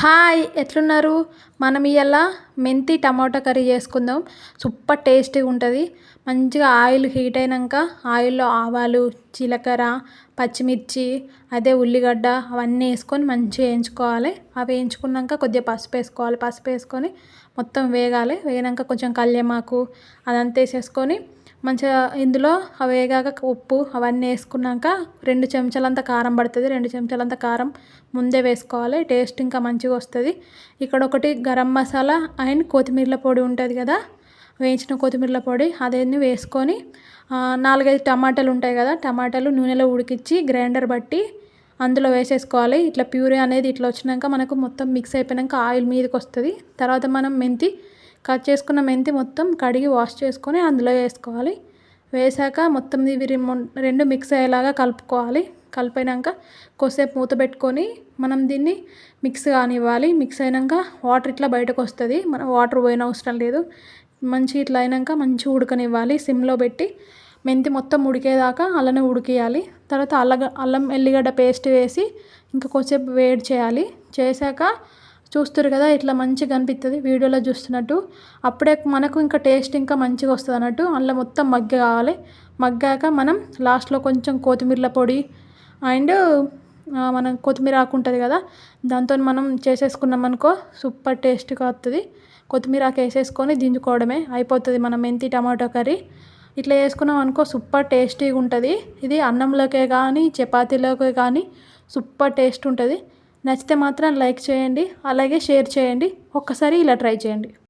Hi ఎట్లున్నారు? మనం ఇవాళ మెంతి టమాటా కర్రీ చేసుకుందాం. సూపర్ టేస్టీగా ఉంటుంది. మంచిగా ఆయిల్ హీట్ అయినాక ఆయిల్లో ఆవాలు జీలకర్ర పచ్చిమిర్చి అదే ఉల్లిగడ్డ అవన్నీ వేసుకొని మంచిగా వేయించుకోవాలి. అవి వేయించుకున్నాక కొద్దిగా పసుపు వేసుకోవాలి. పసుపు వేసుకొని మొత్తం వేగాలి. వేగినాక కొంచెం కళ్యమాకు అదంతా వేసేసుకొని మంచిగా ఇందులో అవి వేగాక ఉప్పు అవన్నీ వేసుకున్నాక రెండు చెంచాలంత కారం పడుతుంది. రెండు చెంచాలంత కారం ముందే వేసుకోవాలి. టేస్ట్ ఇంకా మంచిగా వస్తుంది. ఇక్కడ ఒకటి గరం మసాలా అండ్ కొత్తిమీర పొడి ఉంటుంది కదా వేయించిన కొత్తిమీర పొడి అదేని వేసుకొని నాలుగైదు టమాటాలు ఉంటాయి కదా టమాటాలు నూనెలో ఉడికించి గ్రైండర్ బట్టి అందులో వేసేసుకోవాలి. ఇట్లా ప్యూరీ అనేది ఇట్లా వచ్చినాక మనకు మొత్తం మిక్స్ అయిపోయాక ఆయిల్ మీదకి వస్తుంది. తర్వాత మనం మెంతి కట్ చేసుకున్న మెంతి మొత్తం కడిగి వాష్ చేసుకొని అందులో వేసుకోవాలి. వేసాక మొత్తం ఇవి రెండు మిక్స్ అయ్యేలాగా కలుపుకోవాలి. కలిపినాక కొద్దిసేపు మూత పెట్టుకొని మనం దీన్ని మిక్స్ కానివ్వాలి. మిక్స్ అయినాక వాటర్ ఇట్లా బయటకు వస్తుంది. మనం వాటర్ పోయిన అవసరం లేదు. మంచి ఇట్లా అయినాక మంచి ఉడకనివ్వాలి. సిమ్లో పెట్టి మెంతి మొత్తం ఉడికేదాకా అలానే ఉడికియాలి. తర్వాత అల్లగ అల్లం ఎల్లిగడ్డ పేస్ట్ వేసి ఇంకా కొద్దిసేపు వేడి చేయాలి. చేశాక చూస్తారు కదా ఇట్లా మంచిగా అనిపిస్తుంది వీడియోలో చూస్తున్నట్టు. అప్పుడే మనకు ఇంకా టేస్ట్ ఇంకా మంచిగా వస్తుంది అన్నట్టు. అందులో మొత్తం మగ్గ కావాలి. మగ్గాక మనం లాస్ట్లో కొంచెం కొత్తిమీర పొడి అండ్ మనం కొత్తిమీర ఆకు ఉంటుంది కదా దాంతో మనం చేసేసుకున్నాం అనుకో సూపర్ టేస్ట్గా వస్తుంది కొత్తిమీర ఆకు వేసేసుకొని దించుకోవడమే అయిపోతుంది మన మెంతి టమాటో కర్రీ. ఇట్లా వేసుకున్నాం అనుకో సూపర్ టేస్టీగా ఉంటుంది. ఇది అన్నంలోకే కానీ చపాతీలోకే కానీ సూపర్ టేస్ట్ ఉంటుంది. నచ్చితే మాత్రం లైక్ చేయండి అలాగే షేర్ చేయండి ఒక్కసారి ఇలా ట్రై చేయండి.